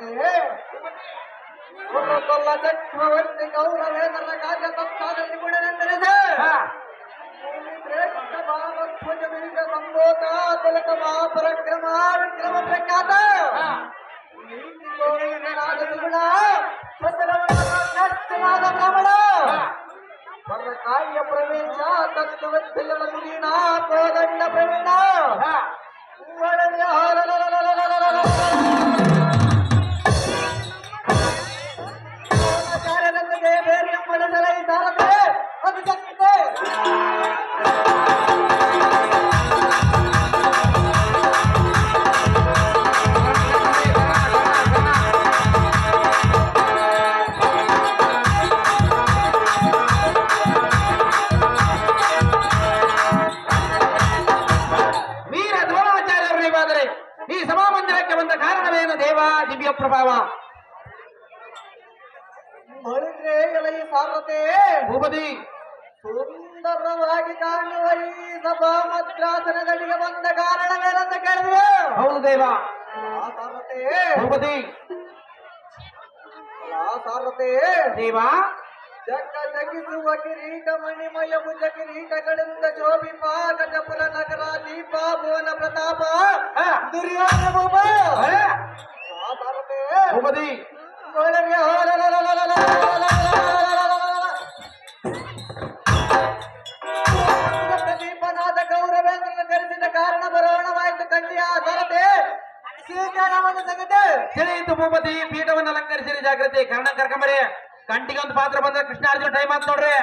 ಸಾರಥಿ ಕೊಲ್ಲ ಚಕ್ರವರ್ತಿ ಗೌರವೇಂದ್ರ ಕಾರ್ಯ ತತ್ಸಾದಲ್ಲಿ ಗುಣನೆಂದರಿದೆ ಶ್ರೇಷ್ಠ ಭಾವಧ್ವಜ ಬೀಜ ಸಂಬೋಧ ತಿಲಕ ಮಹಾಪರಕ್ರಮ ವಿಕ್ರಮ ಪ್ರಖ್ಯಾತ ನೀತಿ ಗೋವಿಂದನಾದ ದ್ವಿಗುಣ ಸ್ವತರವನಾದ ಬ್ರಾಹ್ಮಣ ಪರಕಾಯ ಪ್ರವೇಶ ತತ್ವವಿದ್ಯೆಗಳ ಗುರೀಣ ಕೋದಂಡ ಪ್ರವೀಣ ಈ ಸಭಾಮಂದಿರಕ್ಕೆ ಬಂದ ಕಾರಣವೇನು ದೇವ ದಿವ್ಯ ಪ್ರಭಾವ? ಸಾರಥಿ ಭೂಪತಿ ಸುಂದರವಾಗಿ ಕಾಣುವ ಈ ಸಭಾ ಮದ್ರಾಸನಗಳಿಗೆ ಬಂದ ಕಾರಣವೇನಂತ ಕೇಳಿದ್ರು ಹೌದು ದೇವ ಆ ಸಾರಥಿ ಭೂಪತಿ ಆ ಸಾರಥಿ ದೇವ ಜಗ್ಗ ಜಗಿಸುವ ಕಿರೀಟ ಮಣಿಮಯ ಭುಜ ಕಿರೀಟಗಳಿಂದ ಶೋಭಿಪ ಗಜಪುರ ನಗರ ದೀಪ ಭುವನ ಪ್ರತಾಪ ಆ, ದುರ್ಯೋಧನ ಭೂಪ ಆ, ಆ ಸಾರಥಿ ಭೂಪತಿ ತಿಳಿಯಿತು ಭೂಪತಿ. ಪೀಠವನ್ನು ಅಲಂಕರಿಸಿರಿ ಜಾಗೃತಿ ಕರ್ಣ ಕರ್ಕಂಬರಿ ಕಂಟಿಗೆ ಒಂದು ಪಾತ್ರ ಬಂದ್ರೆ ಕೃಷ್ಣಾರ್ಜುನ ಟೈಮ್ ಆತ್ ನೋಡ್ರಿ.